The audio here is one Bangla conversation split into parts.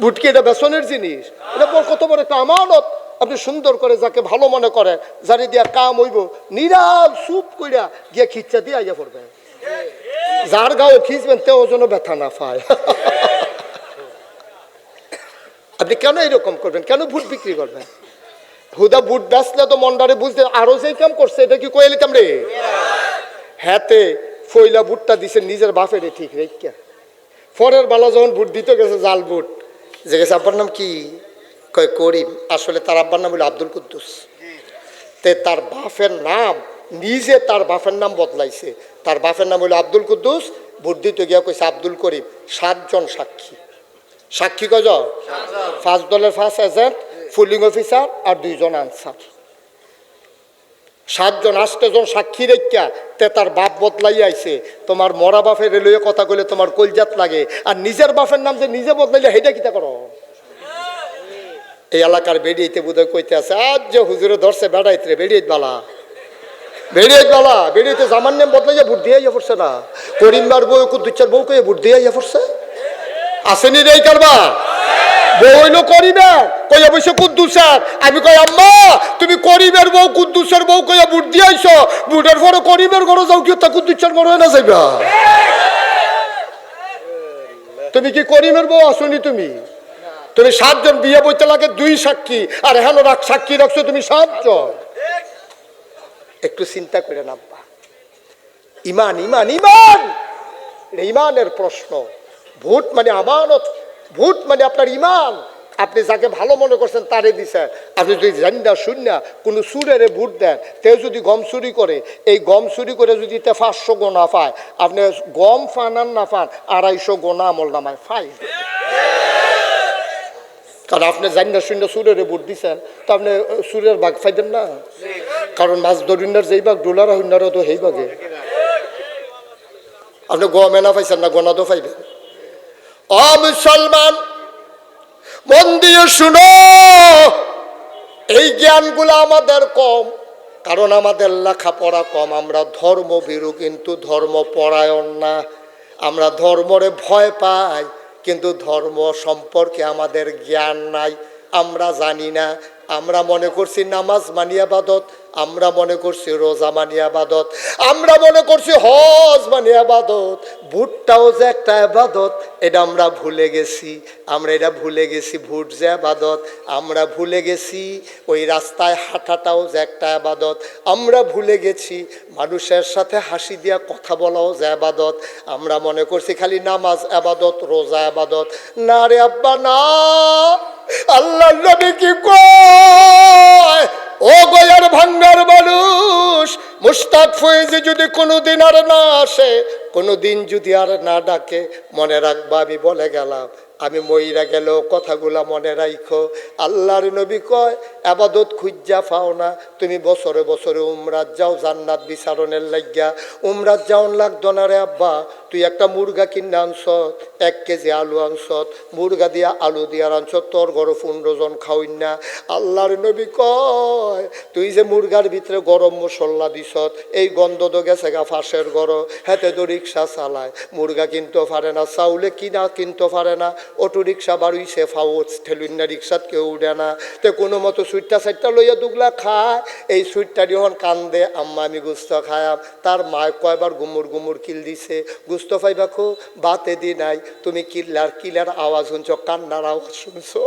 বুটকি এটা বেসনের জিনিস। এটা কত বড় একটা আমানত। আপনি সুন্দর করে যাকে ভালো মনে করে, জানি দিয়া কাম হইব, নিরাল সুপ কইরা গিয়া খিচ্চা দিয়ে আইয়া পড়বে। যার গাও খিচবেন, তেও যেন ব্যথা না পায়। আপনি কেন এরকম করবেন? কেন ভুট বিক্রি করবেন? হুদা বুট বেচলে তো মন্ডারে বুঝতে আরও যেই কাম করছে, এটা কি কয়ে লিতাম রে? হ্যাতে ফইলা বুটটা দিছে, নিজের বাপেরে ঠিক রেখা পরের বেলা যখন বুট দিতে গেছে, জাল বুট যে গেছে আব্বার নাম কি? কয় করিম। আসলে তার আব্বার নাম হলো আব্দুল কুদ্দুস। তে তার বাপের নাম নিজে তার বাপের নাম বদলাইছে। তার বাপের নাম হলো আব্দুল কুদ্দুস বুদ্ধি দিতে গিয়া কইছে আব্দুল করিম। সাতজন সাক্ষী। সাক্ষী কজ ফার্স্ট দলের ফার্স্ট এজেন্ট ফুলিং অফিসার আর দুইজন আনসার। সাতজন আষ্টজন সাক্ষী রেখা তে তার বাপ বদলাই আইছে। তোমার মরা বাপের রেলওয়ে কথা কইলে তোমার কলজাত লাগে। আর নিজের বাপের নাম যে নিজে বদলাইলে হেটা কিতা করো? এই এলাকার বেরিয়েতে বোধহয় কইতে আছে, আজ যে হুজুরে ধরছে বেড়াইতে বেরিয়ে বালা। বেরিয়ে বালা বেরিয়েতে জামান নাম বদলাইয়া ভোট দিয়ে ইয়ে পড়ছে না। করিমবার বউ কুদ্দুচ্চার বউ কয়ে ভোট দিয়ে পড়ছে আসেনি রে এই কারবা বউ হইল কইয়া বসে কুদ্দুসার। আমি কই আম্মা, তুমি করিবের বউ, কুদ্দুসের বউ কইয়া বুট দিয়ে আইছো। বুটের পরে করিবের ঘরে যাও কি তা কুদ্দুসার ঘরে না যাইবা? তুমি কি করিমের বউ আসনি তুমি? তুমি সাতজন বিয়ে বইতে লাগে দুই সাক্ষী। আর হেন রাখ, সাক্ষী রাখছো তুমি সাতজন। একটু চিন্তা করে নাম্বা ইমান ইমান ইমান! ইমানের প্রশ্ন। ভোট মানে আমানত। ভোট মানে আপনার ইমান। আপনি যাকে ভালো মনে করছেন তারে দিছে। আপনি যদি জানি না শুন না কোনো সুরের ভোট দেন, তেও যদি গম চুরি করে, এই গম চুরি করে যদি তে পাঁচশো গোনা পায়, আপনি গম ফানান না পান, আড়াইশো গোনা আমল নামায় ফাই কারণ আপনি জানি না শূন্য সুরের ভোট দিছেন, তো আপনি সুরের বাঘ ফাইদেন না। কারণ মাছ দরিন্দার যেই বাঘ ডোলার হইনারও তো সেই বাঘে আপনি গমে না পাইছেন না, গোনা তো পাইবেন। অ মুসলমান, মন দিয়ে শুনো, এই জ্ঞানগুলো আমাদের কম, কারণ আমাদের লেখাপড়া কম, আমরা ধর্ম ধর্মভীরু, কিন্তু ধর্ম পরায়ণ না। আমরা ধর্মরে ভয় পাই, কিন্তু ধর্ম সম্পর্কে আমাদের জ্ঞান নাই, আমরা জানি না। আমরা মনে করছি নামাজ মানি আবাদত আমরা মনে করছি রোজা মানি আবাদত, আমরা মনে করছি হজ মানি আবাদত, ভুটটাও যে একটা আবাদত, এটা আমরা ভুলে গেছি, আমরা এটা ভুলে গেছি ভুট যে আবাদত, আমরা ভুলে গেছি ওই রাস্তায় হাঁটাটাও যে একটা আবাদত, আমরা ভুলে গেছি মানুষের সাথে হাসি দিয়া কথা বলাও যে আবাদত, আমরা মনে করছি খালি নামাজ আবাদত, রোজা আবাদত। না রে আব্বা, না। আল্লাহ নবী কি কয়? ও গয়ার ভাঙ্গার মানুষ, মুস্তাক ফয়েজে যদি কোনোদিন আর না আসে, কোনোদিন যদি আর না ডাকে, মনে রাখবা আমি বলে গেলাম, আমি মইরা গেলেও কথাগুলা মনে রাখো আল্লাহর নবী কয় আবাদত খুঁজা পাও না। তুমি বছরে বছরে উমরাত যাও, জান্নাত বিচারণের লাগিয়া। উমরাত যাওন লাগতো না রে আব্বা। তুই একটা মুরগা কিনে আনছত এক কেজি আলু আনছত মুরগা দিয়া আলু দিয়া আনছত তোর ঘরে পনেরো জন খাওইন না। আল্লাহর নবী কয়, তুই যে মুরগার ভিতরে গরম মশলা দিছত এই গন্ধ তো গেছে গা ফাঁসের গর হেতে তো রিক্সা চালায়। মুরগা কিনতে পারে না, চাউলে কিনা কিনতে পারে না। অটো রিক্সা বাড়ুইছে ফাও ঠেলুন না, রিক্সাত কেউ উঠে না। তে কোনো মতো সুইটটা সাইটটা লইয়া দুগলা খায়। এই সুইটটা যখন কান্দে, আম্মা, আমি গুস্ত খায়াম তার মায় কয়বার গুমুর গুমুর কিল দিছে, গুস্ত পাইবা খো বাতে দি নাই। তুমি কিল্লার কিলার আওয়াজ শুনছ, কান্নার আওয়াজ শুনছো?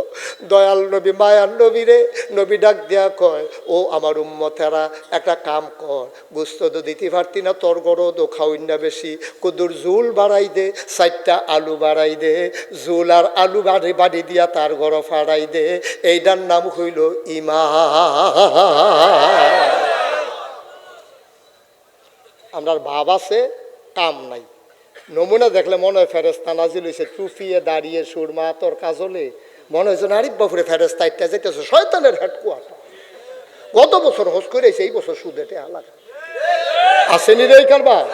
দয়াল নবী, মায়ার নবী রে। নবী ডাক দেয়া কয়, ও আমার উম্মতেরা, একটা কাম কর। গুস্ত তো দিতে পারতি না, তোর গরো তো খাওয়াই না বেশি। কুদুর জুল বাড়াই দে চারটা আলু বাড়াই দে। জুল আর আলু বাড়ি বাড়ি দিয়া তার গরো ফাড়াই দে। এইটার নাম হইল ইমা আমার ভাব আছে, কাম নাই। নমুনা দেখলে মনে হয় ফেরেস্তা নাজিল হয়েছে টুফিয়ে দাঁড়িয়ে সুরমা, তোর কাজলে মনে হয়েছে নারীর বাপুরে ফেরেস্তা ইত্যা যেতেছে শয়তানের হেডকোয়ার্টার। গত বছর হোস করেছে এই বছর সুদেটে আলাদা আসেনি রে কারবার?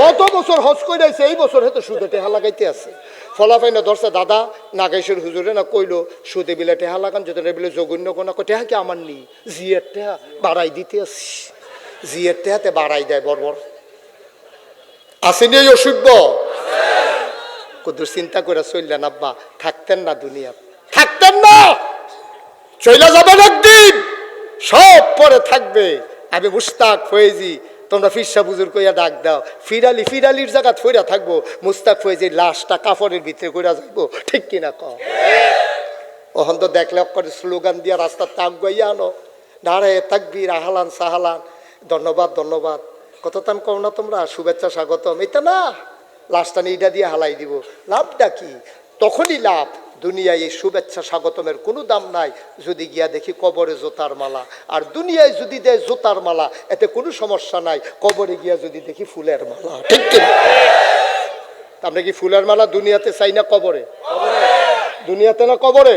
গত বছর হজ করেছে এই বছর হয়তো সুদে টেহা লাগাইতে আছে। ফলাফাই না ধরছে, দাদা নাগেশ্বর হুজুরে না কইলো, সুদে বিলে টেহা লাগান যদি বিলে জঘন্য কোনা টেহা কি আমার নি জিয়ের টেহা বাড়াই দিতে আসি জিয়ের টেহাতে বাড়াই দেয় বর্বর। আসেনি এই অসভ্য? কদুর চিন্তা করে চললেন আব্বা, থাকতেন না দুনিয়া থাকতেন না? চলে যাবেন একদিন। সব পরে থাকবে। আমি মুস্তাক, ফয়েজি তোমরা ফিরসা বুজুর কইয়া ডাক দাও। ফিরালি, ফিরালির জায়গা ফইরা থাকব। মুস্তাক যে লাশটা কাপড়ের ভিতরে কইরা যাইবো। ঠিক কিনা ক? ওহন তো দেখলে করে স্লোগান দিয়া রাস্তার তাক গাইয়া আনো। দাঁড়ায় তাকবির, আহালান সাহালান। ধন্যবাদ ধন্যবাদ। কত তান কও না তোমরা? শুভেচ্ছা, স্বাগতম। এটা না। লাশটা নিয়ে ইটা দিয়ে হালাই দিব। লাভটা কি? তখনই লাভ। দুনিয়ায় এই শুভেচ্ছা স্বাগতমের কোনো দাম নাই, যদি গিয়া দেখি কবরে জোতার মালা। আর দুনিয়ায় যদি দেয় জোতার মালা, এতে কোনো সমস্যা নাই, কবরে গিয়া যদি দেখি ফুলের মালা, ঠিক কিনা আমরা কি ফুলের মালা দুনিয়াতে চাই না কবরে? দুনিয়াতে না কবরে?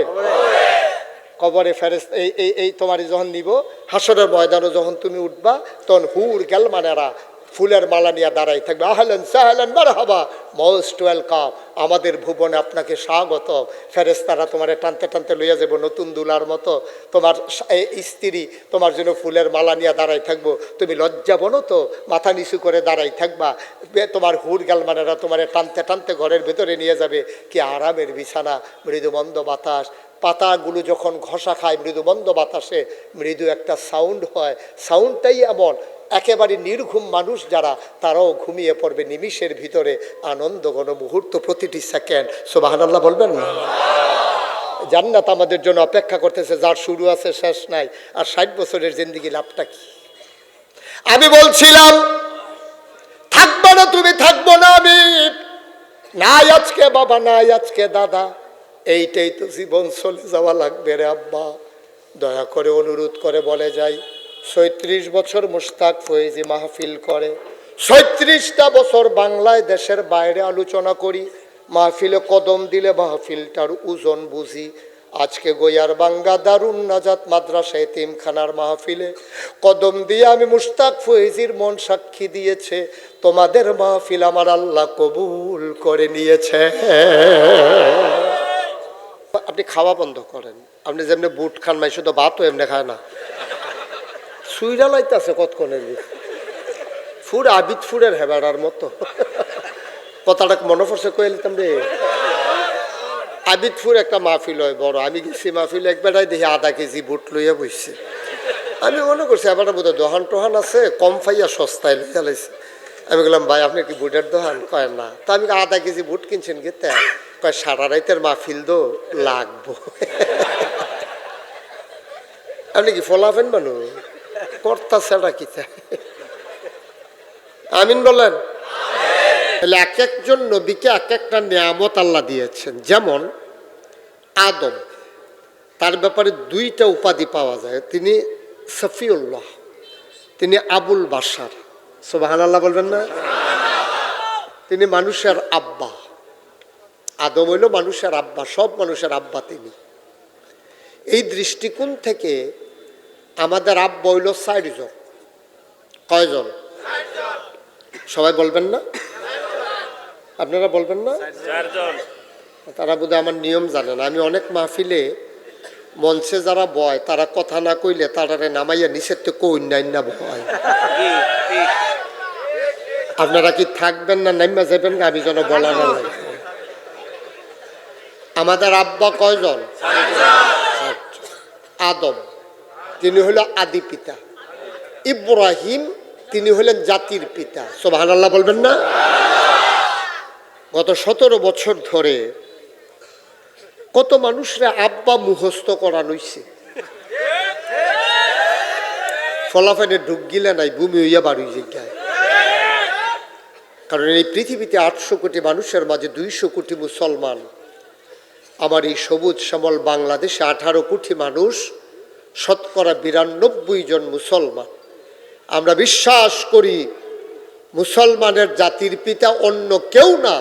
কবরে ফেরেস এই এই তোমার যখন নিব হাসরের ময়দানে যখন তুমি উঠবা, তখন হুর গেল মানেরা ফুলের মালা নিয়ে দাঁড়াই থাকবে। আহলেন সাহলেন হাবা মোস্ট ওয়েলকাম আমাদের ভুবনে আপনাকে স্বাগত ফেরেস্তারা তোমার টানতে টানতে লইয়া যাব নতুন দুলার মতো। তোমার স্ত্রী তোমার জন্য ফুলের মালা নিয়ে দাঁড়াই থাকব। তুমি লজ্জা বনো তো, মাথা নিচু করে দাঁড়াই থাকবা। তোমার হুর গেল মানেরা তোমার টানতে টানতে ঘরের ভেতরে নিয়ে যাবে। কি আরামের বিছানা মৃদু মন্দ বাতাস। পাতাগুলো যখন ঘষা খায় মৃদু মন্দ বাতাসে মৃদু একটা সাউন্ড হয়। সাউন্ডটাই এমন। একেবারে নির্ঘুম মানুষ যারা, তারাও ঘুমিয়ে পড়বে নিমিষের ভিতরে আনন্দ ঘন মুহূর্ত প্রতিটি সেকেন্ড। সোবাহান আল্লাহ বলবেন? না জান্নাত আমাদের জন্য অপেক্ষা করতেছে, যার শুরু আছে, শেষ নাই। আর ষাট বছরের জিন্দিগি লাভটা কি? আমি বলছিলাম, থাকব না তুমি, থাকব না আমি। নাই আজকে বাবা, নাই আজকে দাদা। এইটাই তো জীবন চলে যাওয়া লাগবে রে আব্বা। দয়া করে অনুরোধ করে বলে যাই। সৈত্রিশ বছর মুস্তাক ফয়েজি মাহফিল করে। সৈত্রিশটা বছর বাংলায় দেশের বাইরে আলোচনা করি। মাহফিলে কদম দিলে মাহফিলটার ওজন বুঝি। আজকে গোয়ার বাঙ্গা দারুণ নাজাত মাদ্রাসা এতিমখানার মাহফিলে। কদম দিয়ে আমি মুস্তাক ফয়েজির মন সাক্ষী দিয়েছে। তোমাদের মাহফিল আমার আল্লাহ কবুল করে নিয়েছে। আপনি খাওয়া বন্ধ করেন। আপনি যেমনি বুট খান মাই শুধু ভাতও এমনি খায় না। সুইরা লাইতেছে কতক্ষণের ফুর আবিদ ফুরের হেবাড়ার মতো। কথাটা মনে পড়ছে কয়ে নিতাম রে। আবিদপুর একটা মাহফিল হয় বড়। আমি গেছি মাহফিল একবারই দেখি আধা কেজি বুট লইয়া বসছে আমি মনে করছি এবার বোধ দোহান টোহান আছে, কম ফাইয়া সস্তায় লইয়া লাইছে। আমি বললাম, ভাই, আপনি কি বুটের দোহান? কয়, না। তা আমি আধা কেজি বুট কিনছেন কি? তা কয়, সারা রাইতের মাহফিল দো লাগবো। আপনি কি ফলাফেন মানু কর্তা সেটা কি? আমিন বলেন। তাহলে এক একজন নবীকে এক একটা নিয়ামত আল্লাহ দিয়েছেন। যেমন আদম, তার ব্যাপারে দুইটা উপাধি পাওয়া যায়। তিনি সফিউল্লাহ, তিনি আবুল বাসার সোবাহান আল্লাহ বলবেন না? তিনি মানুষের আব্বা। আদম হইল মানুষের আব্বা, সব মানুষের আব্বা তিনি। এই দৃষ্টিকোণ থেকে আমাদের আব্বা হইল চারজন কয়জন? সবাই বলবেন না? আপনারা বলবেন না? তারা বোধহয় আমার নিয়ম জানে না। আমি অনেক মাহফিলে মঞ্চে যারা বয় তারা কথা না কইলে তারারে নামাইয়া নিষেধ তো কন্যান্য না ভয় আপনারা কি থাকবেন না নাইমা যাবেন না? আমি যেন বলা না আমাদের আব্বা কয়জন? আদম। তিনি হলো আদি পিতা। ইব্রাহিম, তিনি হলেন জাতির পিতা। সোবাহান আল্লাহ বলবেন না? গত সতেরো বছর ধরে কত মানুষরা আব্বা মুখস্থ করানো হইছে। ফলাফেনে ঢুক গিলে নাই, ভূমি হইয়া বাড়ি জিজ্ঞায়। কারণ এই পৃথিবীতে আটশো কোটি মানুষের মাঝে দুইশো কোটি মুসলমান। আমার এই সবুজ শ্যামল বাংলাদেশে আঠারো কোটি মানুষ শতকরা বিরানব্বই জন মুসলমান। আমরা বিশ্বাস করি মুসলমানের জাতির পিতা অন্য কেউ না।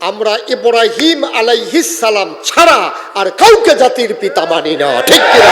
আমরা ইব্রাহিম আলাইহিস সালাম ছাড়া আর কাউকে জাতির পিতা মানি না। ঠিক কিনা?